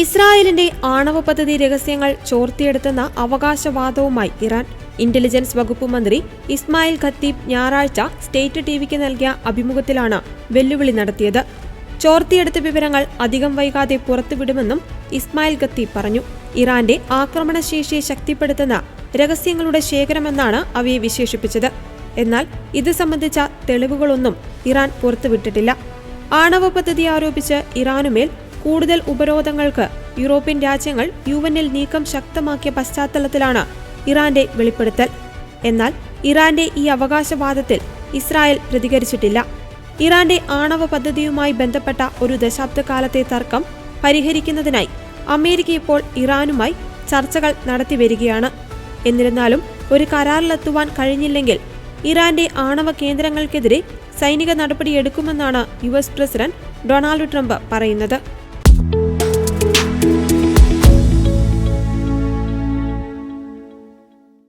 ഇസ്രായേലിന്റെ ആണവ പദ്ധതി രഹസ്യങ്ങൾ ചോർത്തിയെടുത്തെന്ന അവകാശവാദവുമായി ഇറാൻ. ഇന്റലിജൻസ് വകുപ്പ് മന്ത്രി ഇസ്മായിൽ ഖത്തീബ് ഞായറാഴ്ച സ്റ്റേറ്റ് ടിവിക്ക് നൽകിയ അഭിമുഖത്തിലാണ് വെല്ലുവിളി നടത്തിയത്. ചോർത്തിയെടുത്ത വിവരങ്ങൾ അധികം വൈകാതെ പുറത്തുവിടുമെന്നും ഇസ്മായിൽ ഖത്തീബ് പറഞ്ഞു. ഇറാന്റെ ആക്രമണശേഷിയെ ശക്തിപ്പെടുത്തുന്ന രഹസ്യങ്ങളുടെ ശേഖരമെന്നാണ് അവയെ വിശേഷിപ്പിച്ചത്. എന്നാൽ ഇത് സംബന്ധിച്ച തെളിവുകളൊന്നും ഇറാൻ പുറത്തുവിട്ടിട്ടില്ല. ആണവ പദ്ധതി ആരോപിച്ച് ഇറാനുമേൽ കൂടുതൽ ഉപരോധങ്ങൾക്ക് യൂറോപ്യൻ രാജ്യങ്ങൾ യു എന്നിൽ നീക്കം ശക്തമാക്കിയ പശ്ചാത്തലത്തിലാണ് ഇറാന്റെ വെളിപ്പെടുത്തൽ. എന്നാൽ ഇറാന്റെ ഈ അവകാശവാദത്തിൽ ഇസ്രായേൽ പ്രതികരിച്ചിട്ടില്ല. ഇറാന്റെ ആണവ പദ്ധതിയുമായി ബന്ധപ്പെട്ട ഒരു ദശാബ്ദകാലത്തെ തർക്കം പരിഹരിക്കുന്നതിനായി അമേരിക്ക ഇപ്പോൾ ഇറാനുമായി ചർച്ചകൾ നടത്തിവരികയാണ് എന്നിരുന്നാലും ഒരു കരാറിലെത്തുവാൻ കഴിഞ്ഞില്ലെങ്കിൽ ഇറാന്റെ ആണവ കേന്ദ്രങ്ങൾക്കെതിരെ സൈനിക നടപടിയെടുക്കുമെന്നാണ് U S president Donald Trump പറയുന്നത്.